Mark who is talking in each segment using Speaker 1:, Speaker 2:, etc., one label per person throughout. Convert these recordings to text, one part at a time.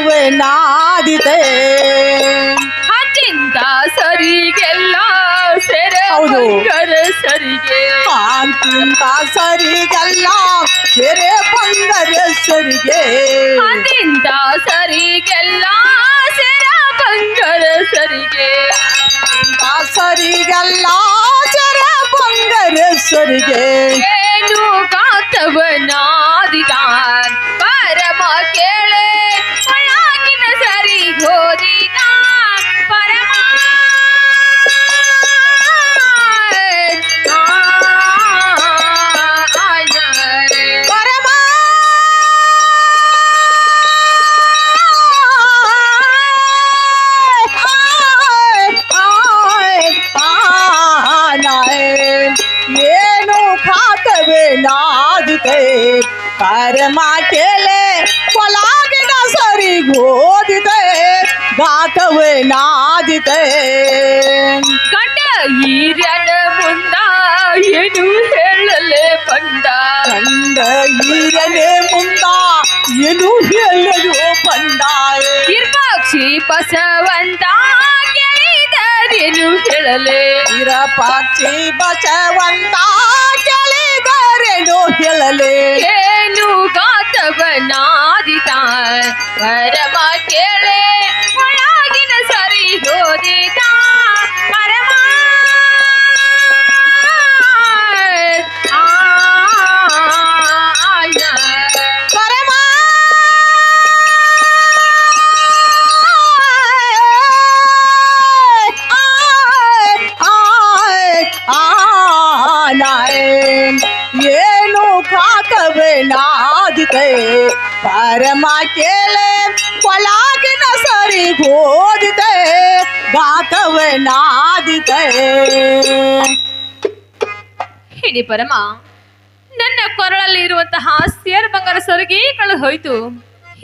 Speaker 1: ಗಾತವೇ ನಾದಿತೆ
Speaker 2: ಹತ್ತಿಂದ ಸರಿಗೆಲ್ಲ ಸೆರೆ
Speaker 1: ಹೌದು.
Speaker 2: ಸರಿಗೆ.
Speaker 1: ಅಂತಿಂದ ಸರಿಗೆಲ್ಲ ಸೆರೆ ಬಂದರೆ ಸರಿಗೆ.
Speaker 2: ಹತ್ತಿಂದ ಸರಿಗೆಲ್ಲ ಸೆರೆ ಬಂಗರ ಸರಿಗೆ.
Speaker 1: ಸರಿಗೆಲ್ಲ ಸೆರೆ ಬಂದರೆ ಸರಿಗೆ.
Speaker 2: ಏನು ಗಾತವನಾದಿದಾನ್
Speaker 1: ನಾದಿತೆ ಪರಮ ಕೇಳೆ ಕೊಲಾಗಿನ ಸರಿ ಗೋದಿತೆ ಗಾತವೇ ನಾದಿದೆ
Speaker 2: ಕಂಡ ಹಿರಿಯನ ಮುಂದ ಏನು ಹೇಳಲೆ ಬಂದ?
Speaker 1: ಕಂಡ ಈರನೆ ಮುಂದ ಏನು ಹೇಳಲು ಬಂದ?
Speaker 2: ಇರ್ಪಾಕ್ಷಿ ಬಸವಂತ ಕೇಳಿದರೇನು ಹೇಳಲೆ?
Speaker 1: ಇರಪಾಕ್ಷಿ ಬಸವಂತ ಕೇಳಿದರೇನು ಹೇಳಲೆ
Speaker 2: ಕೇಳೆ
Speaker 1: ಕೊಲಾಗಿನ ಸರಿ ಹೋದಿತೆ ಗಾತವೇ ನಾದಿತೆ
Speaker 2: ಹಿಡಿ ಪರಮ ನನ್ನ ಕೊರಳಲ್ಲಿ ಇರುವಂತಹ ಸೇರ್ ಬಂಗಾರ ಸರಿಗೆ ಕಳೆದು ಹೋಯ್ತು.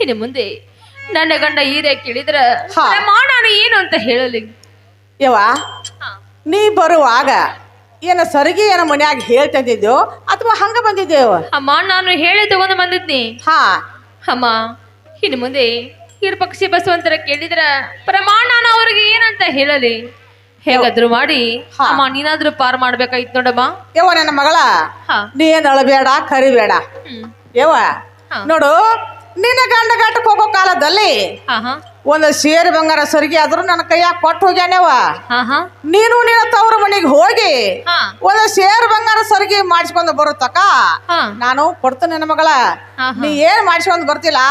Speaker 2: ಇನ್ನು ಮುಂದೆ ನನ್ನ ಗಂಡ ಹೀರೆ ಕೇಳಿದ್ರ
Speaker 1: ಮಾಡೋಣ
Speaker 2: ಪ್ರಮಾಣ ಏನು ಅಂತ ಹೇಳಲಿ?
Speaker 1: ಯವ್ವ ನೀ ಬರುವಾಗ ಏನ ಸರಿಗೆ ಏನ ಮನ್ಯಾಗ ಹೇಳ್ತಂದಿದ್ದೆವು ಅಥವಾ ಹಂಗ ಬಂದಿದ್ದೇವ
Speaker 2: ಅಮ್ಮ ನಾನು ಹೇಳಿ ತಗೊಂಡು ಬಂದಿದ್ನಿ.
Speaker 1: ಹಾ.
Speaker 2: ಅಮ್ಮ ಇನ್ನು ಮುಂದೆ ಹಿರಪಕ್ಷಿ ಬಸವಂತರ ಕೇಳಿದ್ರ ಪ್ರಮಾಣ ಅವ್ರಿಗೆ ಏನಂತ ಹೇಳಲಿ? ಹೇಗಾದ್ರು ಮಾಡಿ. ಅಮ್ಮ ನೀನಾದ್ರೂ ಪಾರ್ ಮಾಡ್ಬೇಕಾಯ್ತು ನೋಡಮ್ಮ.
Speaker 1: ಯವ್ವ ನನ್ನ ಮಗಳ
Speaker 2: ಹಾ.
Speaker 1: ನೀ ಏನ್ ಅಳಬೇಡ ಕರಿಬೇಡ.
Speaker 2: ಹ್ಮ್.
Speaker 1: ಯವ್ವ
Speaker 2: ಹಾ.
Speaker 1: ನೋಡು ನಿನ್ನ ಗಂಡ ಗಟ್ಟಕ್ಕೆ ಹೋಗೋ ಕಾಲದಲ್ಲಿ
Speaker 2: ಹಾ ಹಾ.
Speaker 1: ಒಂದು ಸೇರು ಬಂಗಾರ ಸರಿಗೆ ಆದ್ರೂ ನನ್ನ ಕೈಯಾಗ ಕೊಟ್ಟು ಹೋಗ್ಯಾನೇವ
Speaker 2: ಹಾ ಹಾ.
Speaker 1: ನೀನು ನಿನ್ನ ತವ್ರ ಮನೆಗೆ ಹೋಗಿ
Speaker 2: ಹಾ.
Speaker 1: ಒಂದು ಸೇರು ಬಂಗಾರ ಸರಿಗೆ ಮಾಡಿಸ್ಕೊಂಡು ಬರುತ್ತಕ್ಕ
Speaker 2: ಹಾ.
Speaker 1: ನಾನು ಕೊಡ್ತೇನೆ ನನ್ನ ಮಗಳ.
Speaker 2: ಹಾ,
Speaker 1: ನೀ ಏನು ಮಾಡಿಸ್ಕೊಂಡು ಬರ್ತಿಲ್ಲ?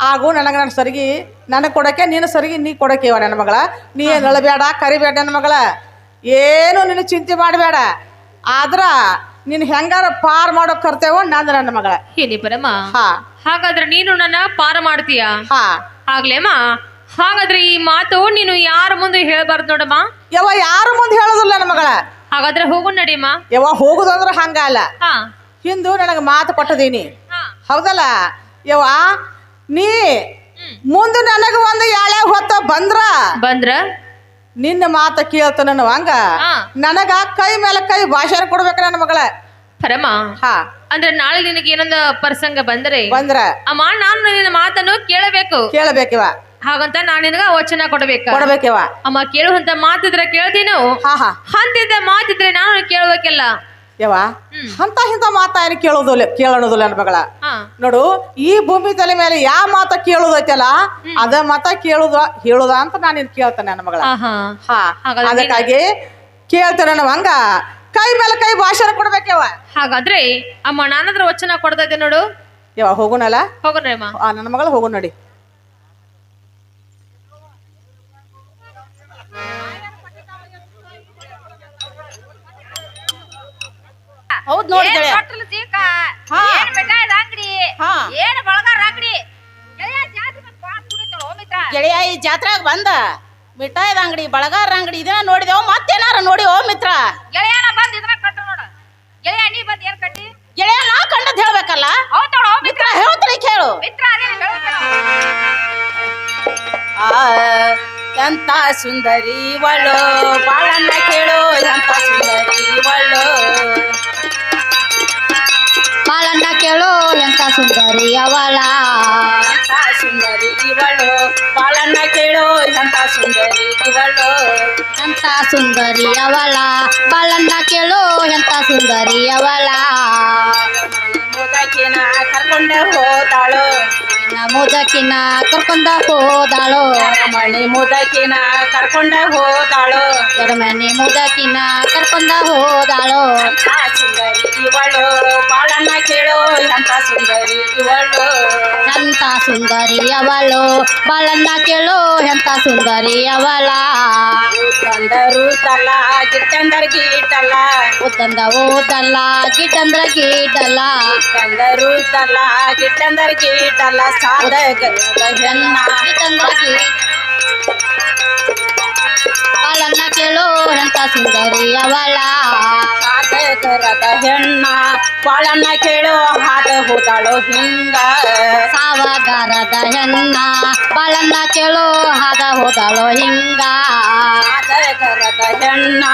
Speaker 1: ಆಗು ನನಗೆ ನನ್ನ ಸರಿಗಿ ನನಗೆ ಕೊಡೋಕೆ ನೀನು ಸರಿಗಿ ನೀ ಕೊಡೋಕೆ ನನ್ನ ಮಗಳ. ನೀ ಏನು ಅಳಬೇಡ ಕರಿಬೇಡ ನನ್ನ ಮಗಳ. ಏನು ನೀನು ಚಿಂತೆ ಮಾಡಬೇಡ. ಆದ್ರ ನೀನು ಹೆಂಗಾರ ಪಾರ್ ಮಾಡೋ ಕರ್ತೇವೋ ನಂದು ನನ್ನ ಮಗಳ.
Speaker 2: ಹೇಳಿ ಪರಮ್ಮ
Speaker 1: ಹಾ.
Speaker 2: ಹಾಗಾದ್ರೆ ನೀನು ನನ್ನ ಪಾರ ಮಾಡ್ತೀಯ?
Speaker 1: ಹಾ.
Speaker 2: ಆಗ್ಲೇಮ್ಮ ಹಾಗಾದ್ರೆ ಈ ಮಾತು ನೀನು ಯಾರ ಮುಂದೆ ಹೇಳ್ಬಾರ್ದು ನೋಡಮ್ಮ?
Speaker 1: ಯಾವ ಯಾರು ಮುಂದೆ ಹೇಳೋದಿಲ್ಲ ನನ್ನ ಮಗಳ?
Speaker 2: ಹಾಗಾದ್ರೆ ಹೋಗು ನಡಿಯಮ್ಮ.
Speaker 1: ಹೋಗುದು ಹೋಗುದಂದ್ರೆ ಹಂಗಲ್ಲ.
Speaker 2: ಹಾ.
Speaker 1: ಹಿಂದು ನನಗೆ ಮಾತು ಕೊಟ್ಟದೀನಿ.
Speaker 2: ಹಾ.
Speaker 1: ಹೌದಲ್ಲ? ಯವ್ವ ನೀ ಮುಂದೆ ನನಗೆ ಒಂದು ಯಾಳೆ ಹೊತ್ತ ಬಂದ್ರ?
Speaker 2: ಬಂದ್ರ?
Speaker 1: ನಿನ್ನ ಮಾತ ಕೇಳ್ತ ನನ್ನ ಹಂಗ? ನನಗ ಕೈ ಮೇಲೆ ಕೈ ಭಾಷಣ ಕೊಡ್ಬೇಕ ನನ್ನ ಮಗಳ.
Speaker 2: ಪರಮ
Speaker 1: ಹಾ.
Speaker 2: ಅಂದ್ರೆ ನಾಳೆ ನಿನಗೆ ಏನೊಂದು ಪ್ರಸಂಗ ಬಂದ್ರೆ?
Speaker 1: ಬಂದ್ರ.
Speaker 2: ಅಮ್ಮ ನಾನು ನಿನ್ನ ಮಾತನ್ನು ಕೇಳಬೇಕು.
Speaker 1: ಕೇಳಬೇಕಿವ.
Speaker 2: ಹಾಗಂತ ನಾನು ನಿನಗ ವಚನ ಕೊಡಬೇಕು.
Speaker 1: ಕೊಡಬೇಕಿವ.
Speaker 2: ಅಮ್ಮ ಕೇಳುವಂತ ಮಾತಿದ್ರೆ ಕೇಳ್ತೀನೋ?
Speaker 1: ಹಾ ಹಾ.
Speaker 2: ಅಂತಿದ್ದ ಮಾತಿದ್ರೆ ನಾನು ಕೇಳಬೇಕಲ್ಲ.
Speaker 1: ಯವ್ವ?
Speaker 2: ಹ್ಮ್.
Speaker 1: ಅಂತ ಇಂತ ಮಾತಾ ಏನು ಕೇಳೋದಿಲ್ಲ ಕೇಳೋದಿಲ್ಲ ನನ್ನ ಮಗಳ. ನೋಡು ಈ ಭೂಮಿ ತಲೆ ಮೇಲೆ ಯಾವ ಮಾತ ಕೇಳೋದೈತಲ್ಲ ಅದ ಮಾತ ಕೇಳುದ ಹೇಳುದ ಅಂತ ನಾನು ಇನ್ ಕೇಳ್ತೇನೆ ನನ್ನ ಮಗಳ. ಹಾ. ಅದಕ್ಕಾಗಿ ಕೇಳ್ತೇನೆ ನಾವು ಹಂಗ. ಕೈ ಮೇಲೆ ಕೈ ಭಾಷಣ ಕೊಡ್ಬೇಕವ
Speaker 2: ಹಾಗಾದ್ರೆ ಅಮ್ಮ ನಾನದ್ರ ವಚನ ಕೊಡ್ತಾ ಇದ್ದೆ ನೋಡು.
Speaker 1: ಯಾವ ಹೋಗೋಣಲ್ಲ
Speaker 2: ಹೋಗೋಣ
Speaker 1: ನನ್ನ ಮಗಳು ಹೋಗೋಣ ನೋಡಿ. ಹೌದ್ ನೋಡಿ ಗೆಳೆಯ. ಹಾ.
Speaker 2: ಅಂಗಡಿ?
Speaker 1: ಹಾ.
Speaker 2: ಏನ್ ಬಳಗಾರ ಅಂಗಡಿ? ಜಾತಿ ಮಿತ್ರ?
Speaker 3: ಗೆಳೆಯ ಈ ಜಾತ್ರೆಗೆ ಬಂದ. ಮಿಠಾಯಿದ ಅಂಗಡಿ ಬಳಗಾರ ಅಂಗಡಿ ಇದನ್ನ ನೋಡಿದೆವು ಮತ್ತೇನಾರ ನೋಡಿ ಓ ಮಿತ್ರ.
Speaker 2: ಗೆಳೆಯನ ಬಂದ್ ಕಟ್ಟು ನೋಡ. ಗೆಳೆಯ ನೀ ಬಂದ್ ಏನ್ ಕಟ್ಟಿ?
Speaker 3: ಗೆಳೆಯ ನಾ ಕಂಡದ್ ಹೇಳ್ಬೇಕಲ್ಲ?
Speaker 2: ಹೌದ್ ನೋಡು
Speaker 3: ಮಿತ್ರ. ಹೇಳ್ತೀನಿ ಕೇಳು.
Speaker 2: ಮಿತ್ರ ಅದೇ.
Speaker 3: ಆ, ಎಂತ ಸುಂದರಿ ಒಳ್ಳು ಬಾಳನ್ನ ಕೇಳು ಎಂತ ಸುಂದರಿ ಒಳ್ಳು
Speaker 4: ಬಾಳಣ್ಣ ಕೇಳು ಎಂತ ಸುಂದರಿ ಅವಳ
Speaker 3: ಸುಂದರಿ
Speaker 5: ಇವಳು ಬಾಳನ್ನ ಕೇಳೋ ಎಂತ ಸುಂದರಿ ಇವಳು
Speaker 4: ಎಂತ ಸುಂದರಿ ಅವಳ ಬಾಳನ್ನ ಕೇಳು ಎಂತ ಸುಂದರಿ ಅವಳ.
Speaker 5: ಮುದಕಿನ ಕರ್ಕೊಂಡ ಹೋದಾಳು.
Speaker 4: ಮುದಕಿನ ಕರ್ಕೊಂಡ ಹೋದಾಳು.
Speaker 5: ಮಣಿ ಮುದಕಿನ ಕರ್ಕೊಂಡ ಹೋದಾಳು.
Speaker 4: ಮನೆ ಮುದಕಿನ ಕರ್ಕೊಂಡ ಹೋದಾಳು.
Speaker 5: ಸುಂದರಿ ಇವಳು ಬಾಳನ್ನ ಕೇಳೋ ಎಂತ ಸುಂದರಿ ಇವಳು.
Speaker 4: ಎಂತ ಸುಂದರಿ ಅವಳು ಬಾಳನ್ನ ಕೇಳು ಎಂತ ಸುಂದರಿ ಅವಳ
Speaker 5: ತಂದರು ತಲ್ಲ ಗಿಟ್ಟಂದರ್ ಗೀಟಲ್ಲ
Speaker 4: ಉದ್ದಂದ ಓದಲ್ಲ ಗಿಡ್ಡಂದ್ರ ಗೀಡಲ್ಲ
Speaker 5: ತಂದರು ತಲ್ಲ ಗಿಟ್ಟಂದರ್ ಗೀಟಲ್ಲ ಸಾಧಕ ಹೆಣ್ಣ
Speaker 4: ಗಿಡ್ಡಂದ್ರ ಗೀಡ್ ಬಾಳನ್ನ ಕೇಳು ಎಂತ ಸುಂದರಿ ಅವಳ
Speaker 5: ಸಾಧಕರದ ಹೆಣ್ಣ ಬಾಳನ್ನ ಕೇಳೋ ಹಾದ ಹೋದಾಳು ಹಿಂಗ.
Speaker 4: ಸಾವಗಾರದ ಹೆಣ್ಣ ಬಾಳನ್ನ ಕೇಳು ಹಾದ ಹೋದಳು ಹಿಂಗ.
Speaker 5: ಸಾವಗಾರದ ಹೆಣ್ಣ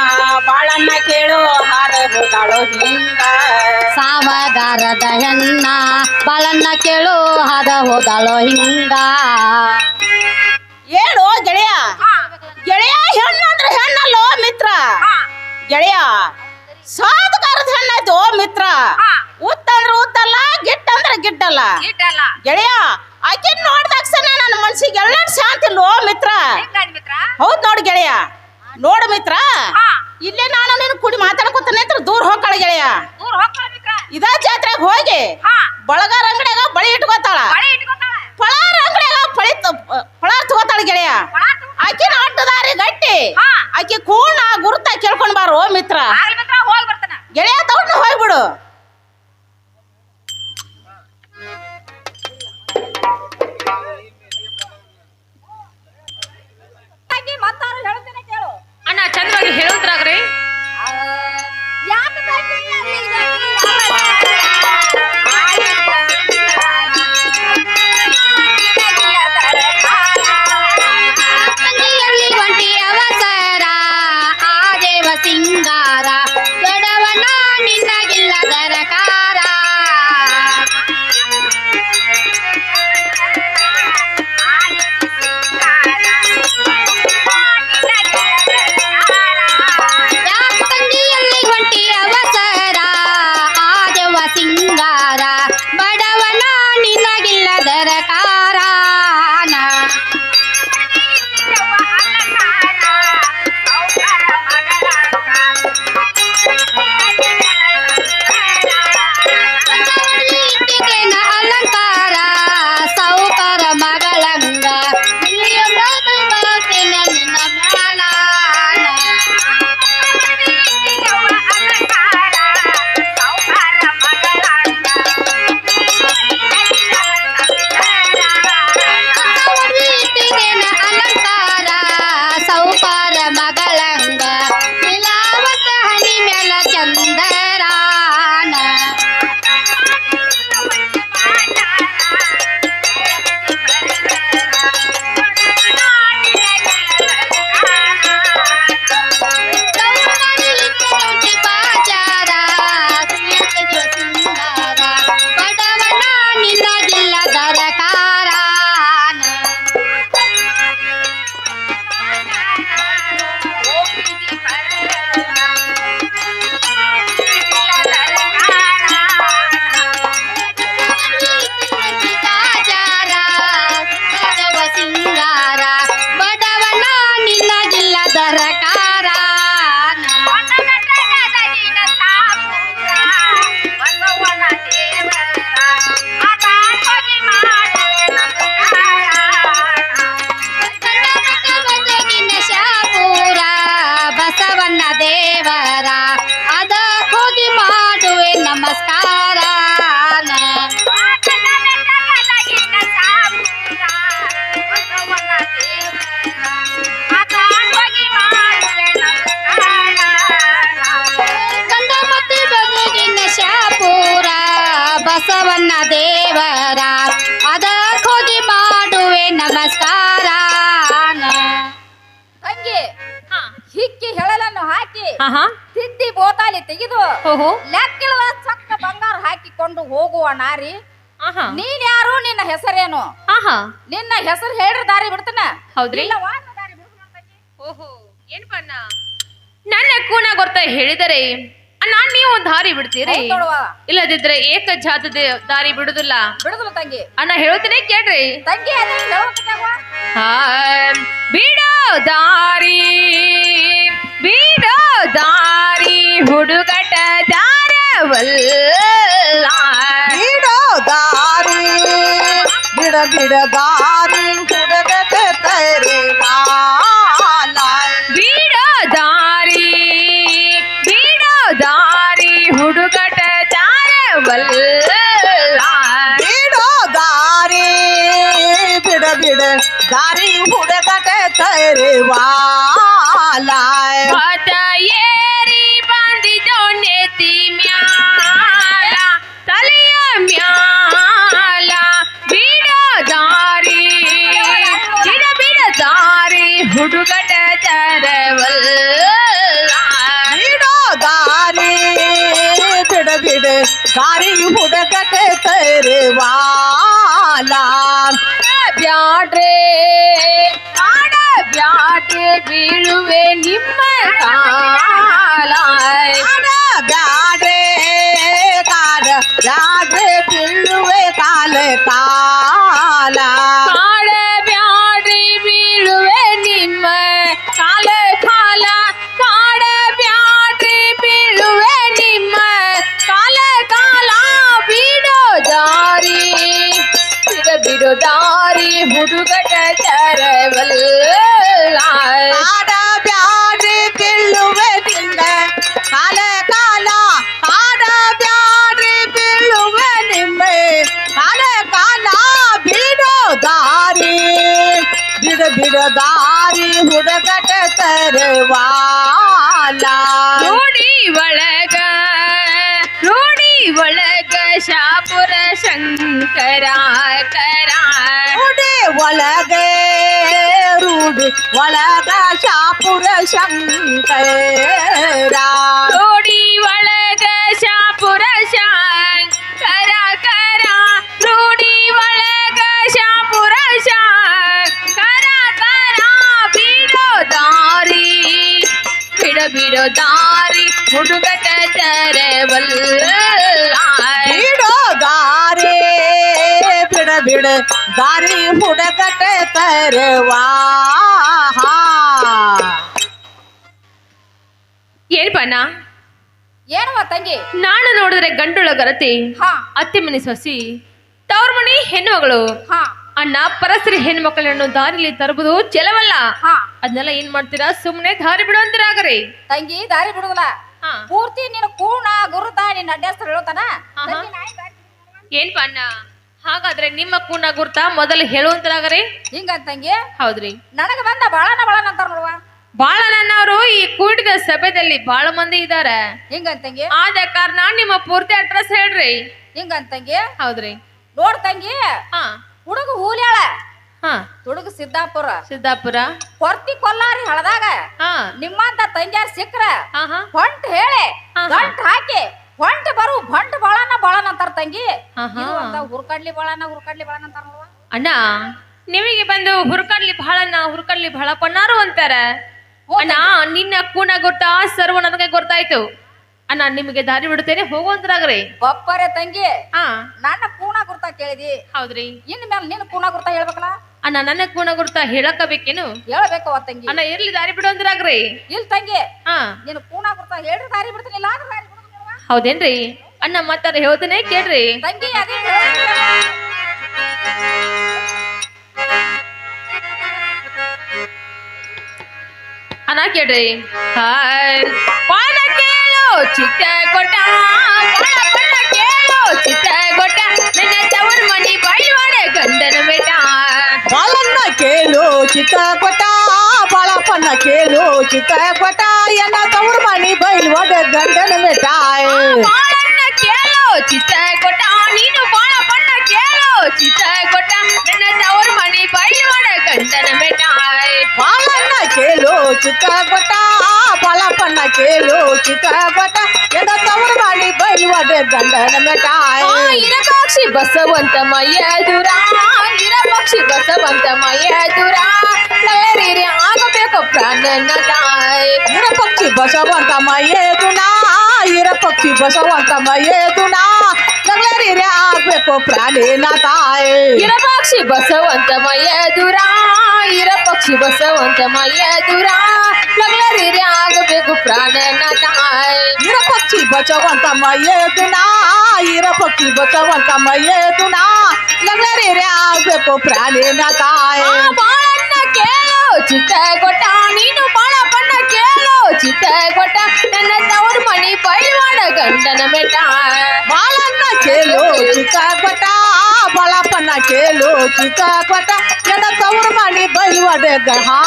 Speaker 5: ಬಾಳನ್ನ ಕೇಳೋ ಹಾದ ಹೋದಾಳು ಹಿಂಗ.
Speaker 4: ಸಾವಗಾರದ ಹೆಣ್ಣ ಬಾಳನ್ನ ಕೇಳು ಹಾದ ಹೋದಳು ಹಿಂಗ.
Speaker 5: ಹೇಳು ಗೆಳೆಯ. ಗೆಳೆಯ ಹೆಣ್ಣು ಅಂದ್ರೆ ಹೆಣ್ಣಲ್ಲೋ ಮಿತ್ರ. ಗೆಳೆಯ ಸಾಧಕಾರದ ಹೆಣ್ಣಾಯ್ತು ಮಿತ್ರ. ಉತ್ತಂದ್ರ ಉತ್ತಲ್ಲ ಗಿಟ್ಟಂದ್ರ ಗಿಟ್ಟಲ್ಲ. ಗೆಳೆಯ ಆಕೆ ನೋಡ್ದಾಕ್ಷಣ ನನ್ನ ಮನ್ಸಿಗೆ ಎಲ್ಲ ಶಾಂತಿ ಇಲ್ಲೋ ಮಿತ್ರ? ಹೌದ್ ನೋಡು ಗೆಳೆಯ. ನೋಡು ಮಿತ್ರ. ಇಲ್ಲೇ ನಾನು ನೀನು ಕುಡಿ ಮಾತಾಡ್ಕೊತ ನಿಂತ್ರ ದೂರ ಹೋಗ್ತಾಳ ಗೆಳೆಯ. ಇದ ಜಾತ್ರೆಗೆ ಹೋಗಿ ಬಳಗಾರ ಅಂಗಡಿಯಾಗ ಬಳಿ ಇಟ್ಕೋತಾಳ. ಪಳಾರ ಅಂಗಡಿಯಾಗ ಪಳಿ ಪಳಾರ ತಗೋತಾಳ ಗೆಳೆಯ. ಆಕಿನ ಅಡ್ಡದಾರಿ ಗಟ್ಟಿ. ಆಕಿ ಕೂಣ ಗುರುತ ಕೇಳ್ಕೊಂಡ್ ಬಾರೋ ಮಿತ್ರ. ಗೆಳೆಯ ತಗೊಂಡು ಹೋಗ್ಬಿಡು.
Speaker 6: ಹಾಕಿ
Speaker 2: ಹಾ ಹಾ
Speaker 6: ತಿದ್ದಿ ಬೋತಾಲಿ ತೆಗೆದು
Speaker 2: ಓಹೋ.
Speaker 6: ಚಕ್ಕ ಬಂಗಾರ ಹಾಕಿಕೊಂಡು ಹೋಗುವ ನಾರಿ.
Speaker 2: ಆಹಾ.
Speaker 5: ನೀನ್ ಯಾರು? ನಿನ್ನ ಹೆಸರೇನು?
Speaker 2: ಆಹಾ.
Speaker 5: ನಿನ್ನ ಹೆಸರು ಹೇಳ್ರಿ ದಾರಿ ಬಿಡ್ತನ.
Speaker 2: ಹೌದ್ರಿ.
Speaker 5: ಇಲ್ಲವಾ ದಾರಿ ಬಿಡ್ತೀನಿ.
Speaker 2: ಓಹೋ. ಏನ್ಪಾ ಅಣ್ಣ? ನನ್ನ ಕೂನ ಗೊತ್ತ ಹೇಳಿದರೆ ಅಣ್ಣ ನೀವು ದಾರಿ ಬಿಡ್ತೀರಿ?
Speaker 5: ಹೌದ್ ನೋಡುವ.
Speaker 2: ಇಲ್ಲದಿದ್ರೆ ಏಕ ಜಾತ ದಾರಿ ಬಿಡುದಿಲ್ಲ.
Speaker 5: ಬಿಡುದಿಲ್ಲ ತಂಗಿ.
Speaker 2: ಅಣ್ಣ ಹೇಳ್ತೀನಿ ಕೇಳ್ರಿ.
Speaker 5: ತಂಗಿ ಅದೇ ಹೇಳ್ಬೇಕವ್ವ.
Speaker 2: ಆ, ಬಿಡೋ ದಾರಿ ಬಿಡೋ ದಾರಿ ಹುಡುಗಟ ದಾರವಲ್ಲ.
Speaker 1: ಬಿಡೋ ದಾರಿ ಬಿಡ ಬಿಡ ದಾರಿ. ತರೆ ವಾಲ
Speaker 2: ಹೊತ್ತ ಏರಿ ಬಂದಿದ್ದೋ ನೆತ್ತಿ ಮ್ಯಾಲ ತಲೆಯ ಮ್ಯಾಲ ಬಿಡ ದಾರಿ ಬಿಡ ಬಿಡ ದಾರಿ ಹುಡುಗಟ ತರವಲ್ಲ
Speaker 1: ಬಿಡೋ ದಾರಿ ಬಿಡ ಬಿಡ ದಾರಿ ಹುಡುಗಟ ತರೆ ವಾಲ
Speaker 2: ಬ್ಯಾಡ್ರೆ ಆಡ ಬೀಳುವೆ ನಿಮ್ಮ ಕಾಲ?
Speaker 1: ಕಾಡ ಬ್ಯಾಡ್ರೆ ಕಾಡ ಬೀಳುವೆ ಕಾಲ ಕಾಲ.
Speaker 2: ಕಾಳ ಬ್ಯಾಡ್ರಿ ಬೀಳುವೆ ನಿಮ್ಮ ಕಾಲ ಕಾಲ. ಕಾಡ ಬ್ಯಾಡ್ರಿ ಬೀಳುವೆ ನಿಮ್ಮ ಕಾಲ ಕಾಲ. ಬಿಡೋ ದಾರಿ ಬಿಡೋ ದಾರಿ ಹುಡುಗಟ ತರವಲ್ಲ ಒಳಗ ಶಾಪುರ ಶಂಕರ ಕರ
Speaker 1: ರೂಢಿ ಒಳಗೆ ರೂಢಿ ಒಳಗ ಶಾಪುರ ಶಂಕರ
Speaker 2: ರೂಢಿ ಒಳಗ ಶಾಪುರ ಶಂಕರ ಕರ ರೂಢಿ ಒಳಗ ಶಾಪುರ ಶಂಕರ ಕರ ಬಿಡೋ ದಾರಿ ಬಿಡ ಬಿಡೋ ದಾರಿ ಹುಡುಗಟ ತರವಲ್ಲ
Speaker 1: ಬಿಡೋ ದಾರಿ ಬಿಡ ಬಿಡ ದಾರಿ ಹುಡುಗಟ ತರವಾ
Speaker 2: ಏನ್ಪಣ್ಣ
Speaker 5: ಏನವ್ವ ತಂಗಿ?
Speaker 2: ನಾನು ನೋಡಿದ್ರೆ ಗಂಡೊಳಗರತಿ
Speaker 5: ಹಾ.
Speaker 2: ಅತ್ತೆ ಮನೆ ಸೊಸಿ. ತವ್ರ ಮನೆ ಹೆಣ್ಮಗಳು
Speaker 5: ಹಾ.
Speaker 2: ಅಣ್ಣ ಪರಸ್ತ್ರೀ ಹೆಣ್ಮಕ್ಳನ್ನು ದಾರಿಲಿ ತರಬಹುದು ಚೆಲವಲ್ಲ
Speaker 5: ಹಾ.
Speaker 2: ಅದನ್ನೆಲ್ಲ ಏನ್ ಮಾಡ್ತೀರಾ? ಸುಮ್ನೆ ದಾರಿ ಬಿಡುವಂತಿರಾಗ್ರಿ
Speaker 5: ತಂಗಿ ದಾರಿ ಬಿಡುದಿಲ್ಲ ಪೂರ್ತಿ ನೀನು ಕೂಣ ಗುರುತ ನಿನ್ನ ಅಡ್ಡಾಸ್ತ್ರ ಹೇಳ್ತಾನ?
Speaker 2: ಏನ್ಪ ಅಣ್ಣ? ಹಾಗಾದ್ರೆ ನಿಮ್ಮ ಕೂಣ ಗುರುತ ಮೊದಲು ಹೇಳುವಂತರಾಗ್ರಿ.
Speaker 5: ಹಿಂಗಂತಂಗೆ?
Speaker 2: ಹೌದ್ರಿ.
Speaker 5: ನನಗ ಬಂದ ಬಾಳನ ಬಾಳನ ಅಂತಾರ ನೋಡುವ.
Speaker 2: ಬಾಳ ನನ್ನವರು ಈ ಕೂಡಿದ ಸಭೆದಲ್ಲಿ ಬಾಳ ಮಂದಿ ಇದಾರೆ.
Speaker 5: ಹಿಂಗಂತಂಗೆ?
Speaker 2: ಆದ ಕಾರಣ ನಿಮ್ಮ ಪೂರ್ತಿ ಅಡ್ರೆಸ್ ಹೇಳ್ರಿ.
Speaker 5: ಹಿಂಗಂತಂಗೆ?
Speaker 2: ಹೌದ್ರಿ.
Speaker 5: ನೋಡ್ತಂಗಿ
Speaker 2: ಹಾ.
Speaker 5: ಹುಡುಗ ಹೂಲ್ಯಾಳ.
Speaker 2: ಹಾ.
Speaker 5: ತುಡುಗ ಸಿದ್ದಾಪುರ.
Speaker 2: ಸಿದ್ದಾಪುರ.
Speaker 5: ಕೊರ್ತಿ ಕೊಲ್ಲಾರಿ ಹಳದಾಗ.
Speaker 2: ಹಾ.
Speaker 5: ನಿಮ್ಮಂತ ತಂಜಾರ್ ಸಿಕ್ಕ್ರ.
Speaker 2: ಹಾ ಹಾ.
Speaker 5: ಹೊಂಟ ಹೇಳಿ.
Speaker 2: ಹಾ
Speaker 5: ಗಂಟ್ ಹಾಕಿ. ಹೊಂಟ ಬರು ಭಂಟ ಬಾಳನ ಬಾಳನ ಅಂತಾರ ತಂಗಿ
Speaker 2: ಆಹಾ.
Speaker 5: ಇದು ಅಂತ ಹುರ್ಕಡ್ಲಿ ಬಾಳನ ಹುರ್ಕಡ್ಲಿ ಬಾಳನ ಅಂತಾರ ನೋಡುವ
Speaker 2: ಅಣ್ಣ ನಿಮಗೆ ಬಂದು ಹುರ್ಕಡ್ಲಿ ಬಹಳನ ಹುರ್ಕಡ್ಲಿ ಬಹಳ ಪಣ್ಣಾರು ಅಂತಾರ. ಅಣ್ಣ ನಿನ್ನ ಕೂನ ಗೊತ್ತಾ ಸರ್ವ ನನಗೆ ಗೊತ್ತಾಯ್ತು. ಅಣ್ಣ ನಿಮಗೆ ದಾರಿ ಬಿಡ್ತೇನೆ ಹೋಗುವಂತರಾಗ್ರಿ.
Speaker 5: ಬಪ್ಪರೆ ತಂಗಿ.
Speaker 2: ಹಾ.
Speaker 5: ನನ್ನ ಕೂಣ ಗುರ್ತ ಕೇಳಿದಿ.
Speaker 2: ಹೌದ್ರಿ.
Speaker 5: ಇನ್ ಮೇಲೆ ನಿನ್ನ ಕೂಣ ಗುರ್ತ ಹೇಳ್ಬೇಕಲ್ಲ?
Speaker 2: ಅಣ್ಣ ನನ್ನ ಹೇಳಕ ಬೇಕೇನು ಹೇಳಕಬೇಕೇನು?
Speaker 5: ಹೇಳಬೇಕು ತಂಗಿ.
Speaker 2: ಅಣ್ಣ ಇರ್ಲಿ ದಾರಿ ಬಿಡುವಂತರಾಗ್ರಿ
Speaker 5: ಇಲ್ ತಂಗಿ
Speaker 2: ಹಾ.
Speaker 5: ನಿನ್ನ ಕೂನ ಗುರ್ತ ಹೇಳ್ರಿ ದಾರಿ ಬಿಡ್ತೀನಿ ಇಲ್ಲ ಅಂದ್ರೆ ದಾರಿ.
Speaker 2: ಹೌದೇನ್ರಿ? ಅಣ್ಣ ಮತ್ತಾರ ಹೇಳ್ತೇನೆ ಕೇಳ್ರಿ.
Speaker 5: ತಂಗಿ ಅದೇ.
Speaker 2: ಅಣ್ಣ ಕೇಳ್ರಿ. ಹಾಯ್. ಪಾನ ಕೇಳು ಚಿಕ್ಕ ಕೊಟ್ಟ ಪಾನ ಚಿತ್ತ ಕೊಟ್ಟ
Speaker 1: ಬಾಳಪ್ಪನ್ನ ಕೇಳು ಚಿತ್ತ ಕೊಟ್ಟ ಎನ್ನ ತವ್ರ ಮನಿ ಬೈಲ್ ಒಡ ಗಂಡನ ಮಿಠಾಯಿ
Speaker 2: ಬಾಳನ್ನ ಕೇಳು ಚಿತ್ತ ಕೊಟ್ಟ ನೀನು ಬಾಳ ಬಣ್ಣ ಕೇಳು ಚಿತ್ತ ಕೊಟ್ಟ ನನ್ನ ತವರ್ ಮನಿ ಬೈವಾಡೆ ಗಂಡನ ಬೇಟ
Speaker 1: ಬಾಳನ್ನ ಕೇಳು ಚಿತ್ತ ಕೊಟ್ಟ ಬಾಳಪ್ಪನ್ನ ಕೇಳು ಚಿತ್ತ ಕೊಟ್ಟ ಎನ್ನ ತವ್ರ ಮನಿ ಬೈಲ್ ಒಡ ಗಂಡನ ಮಿಠಾಯಿ
Speaker 2: ಇರಕಾಕ್ಷಿ ಬಸವಂತ ಮಯ್ಯ ದೂರ ಇರ ಪಕ್ಷಿ ಬಸವಂತ ಮಯ್ಯ ದೂರ ಲಗಲೇರಿ ಆಗಬೇಕು ಪ್ರಾಣನ ತಾಯಿ
Speaker 1: ಇರ ಪಕ್ಷಿ ಬಸವಂತ ಮಯ್ಯೇದುನ ಇರ ಪಕ್ಷಿ ಬಸವಂತ ಮಯ್ಯೇದುನ ನಗಲರಿ ಆಗ್ಬೇಕು ಪ್ರಾಣಿನ ತಾಯಿ
Speaker 2: ಇರ ಪಕ್ಷಿ ಬಸವಂತ ಮಯ್ಯ ದೂರ ಇರ ಪಕ್ಷಿ ಬಸವಂತ ಮಯ್ಯ ದೂರ ಲಗಲೇರಿ ಆಗಬೇಕು ಪ್ರಾಣನ ತಾಯಿ
Speaker 1: ಇರ ಪಕ್ಷಿ ಬಸವಂತ ಮಯ್ಯೇದುನ ಇರ ಪಕ್ಷಿ ಬಸವಂತ ಮಯ್ಯೇದುನ ನಗಲರಿ ಆಗ್ಬೇಕು ಪ್ರಾಣಿನ ತಾಯಿ
Speaker 2: ಆ ಬಾಳನ್ನ ಕೇಳು ಚಿತ್ತ ಕೊಟ್ಟ ನೀನು ಬಾಳ ಬಣ್ಣ ಕೇಳು ಚಿತ್ತ ಕೊಟ್ಟ ನನ್ನ ತವರು ಮಣಿ ಪೈಲ್ವಾಡ ಗಂಡನ ಬೆಟ್ಟ.
Speaker 1: ಬಾಳನ್ನ ಕೇಳು ಚಿತ್ತ ಕೊಟ್ಟ ಬಾಲಪ್ಪನ ಕೇಳು ಚಿತ್ತ ಕೊಟ್ಟ ನನ್ನ ತವರು ಮಾಡಿ ಬೈವಡೆ ಹಾ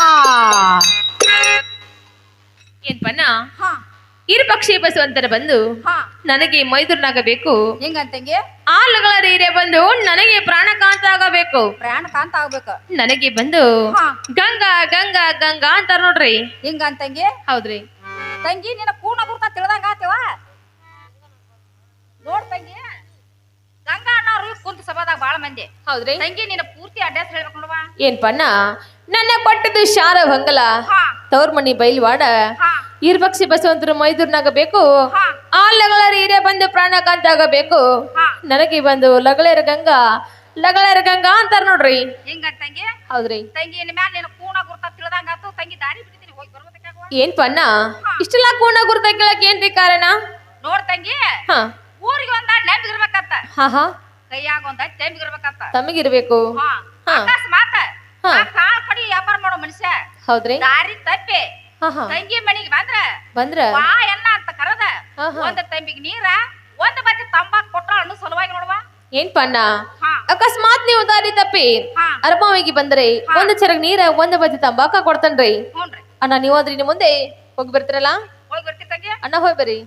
Speaker 2: ಏನ್ ಪನ್ನ?
Speaker 5: ಹಾ.
Speaker 2: ಇರು ಪಕ್ಷಿ ಬಸವಂತರ ಬಂದು
Speaker 5: ಹಾ.
Speaker 2: ನನಗೆ ಮೈದೂರ್ನಾಗಬೇಕು
Speaker 5: ಹೆಂಗಂತಂಗೆ?
Speaker 2: ಆಲಗಳ ರೀರೆ ಬಂದು ನನಗೆ ಪ್ರಾಣಕಾಂತ ಆಗಬೇಕು
Speaker 5: ಪ್ರಾಣಕಾಂತ ಆಗ್ಬೇಕು
Speaker 2: ನನಗೆ ಬಂದು. ಗಂಗಾ ಗಂಗಾ ಗಂಗಾ ಅಂತಾರ ನೋಡ್ರಿ.
Speaker 5: ಹೆಂಗಂತಂಗೆ?
Speaker 2: ಹೌದ್ರಿ.
Speaker 5: ತಂಗಿ ನಿನ್ನ ಪೂರ್ಣ ಗುರ್ತ ತಿಳಿದಂಗ ಆತೇವ? ನೋಡ್ ತಂಗಿ. ಗಂಗಾ ಅನ್ನೋರು ಕುಂತ ಸಭಾದಾಗ ಬಾಳ ಮಂದಿ.
Speaker 2: ಹೌದ್ರಿ.
Speaker 5: ತಂಗಿ ನಿನ್ನ ಪೂರ್ತಿ ಅಡ್ರೆಸ್ ಹೇಳ್ಬೇಕು ನೋಡುವ.
Speaker 2: ಏನ್ ಪನ್ನ ನನ್ನ ಪಟ್ಟದ್ದು ಶಾರ ಹೊಂಗಲ
Speaker 5: ಹಾ.
Speaker 2: ತವ್ರ ಮನಿ ಬೈಲ್ವಾಡ
Speaker 5: ಹಾ
Speaker 2: ಇರ್ಬಕ್ಷಿ ಬಸವಂತರು ಮೈದೂರ್ನಾಗಬೇಕು
Speaker 5: ಹಾ.
Speaker 2: ಆ ಲಗಳರ ಹಿರಿಯ ಬಂದು ಪ್ರಾಣಕಾಂತ ಆಗಬೇಕು
Speaker 5: ಹಾ.
Speaker 2: ನನಗೆ ಬಂದು ಲಗಳೇರ ಗಂಗಾ ಲಗಳೇರ ಗಂಗಾ ಅಂತಾರ ನೋಡ್ರಿ.
Speaker 5: ಹಿಂಗಂತಂಗಿ
Speaker 2: ಹೌದ್ರಿ.
Speaker 5: ತಂಗಿ ಇನ್ ಮ್ಯಾಲ ನಿನ್ನ ಕೂಣ ಗುರ್ತ ತಿಳಿದಂಗ ಆತು. ತಂಗಿ ದಾರಿ ಬಿಡ್ತೀನಿ ಹೋಗಿ ಬರ್ಬೇಕಾಗುವ
Speaker 2: ಏನ್ ಪನ್ನ? ಇಷ್ಟೆಲ್ಲ ಕೂಣ ಗುರ್ತ ಕೇಳಕ್ ಏನ್ರಿ ಕಾರಣ?
Speaker 5: ನೋಡ್ ತಂಗಿ
Speaker 2: ಹಾ.
Speaker 5: ಊರಿಗೆ ಒಂದ ನೆಂಬ್ ಇರ್ಬೇಕತ್ತ
Speaker 2: ಹಾ ಹಾ.
Speaker 5: ಕೈಯಾಗ ಒಂದ ತೆಂಬ್ ಇರ್ಬೇಕತ್ತ
Speaker 2: ತಮಗಿರ್ಬೇಕು.
Speaker 5: ಹಾ.
Speaker 2: ಹಾ.
Speaker 5: ಅಕಸ್ಮಾತ್ ಕಾಳ್ ಕಡಿ ವ್ಯಾಪಾರ ಮಾಡೋ ಮನುಷ್ಯ.
Speaker 2: ಹೌದ್ರಿ.
Speaker 5: ದಾರಿ ತಪ್ಪಿ. ತಂಗಿ ಮನಿಗೆ ಬಂದ್ರ?
Speaker 2: ಬಂದ್ರ?
Speaker 5: ಬಾ ಎನ್ನ ಅಂತ ಕರದ. ಒಂದ್ ತಂಬಿಗೆ ನೀರ ಒಂದ್ ಬತ್ತಿ ತಂಬಾಕ್ ಕೊಟ್ಟ ಅನ್ನೋ ಸಲುವಾಗಿ ನೋಡುವ.
Speaker 2: ಏನ್
Speaker 5: ಹಾ.
Speaker 2: ಅಕಸ್ಮಾತ್ ನೀವು ದಾರಿ ತಪ್ಪಿ
Speaker 5: ಹಾ.
Speaker 2: ಬಂದ್ರಿ. ಒಂದ್ ಚರಗ್ ನೀರ ಒಂದ್ ಬದಿ ತಂಬಾಕ ಕೊಡ್ತನ್ರಿ. ಅಣ್ಣ ನೀವು ಅದ್ರಿ ಮುಂದೆ. ಹೋಗಿ ಬರ್ತೀರಲ್ಲ?
Speaker 5: ಹೋಗಿ ಬರ್ತಿ ತಂಗಿ.
Speaker 2: ಅಣ್ಣ ಹೋಗಿ ಬರ್ರಿ.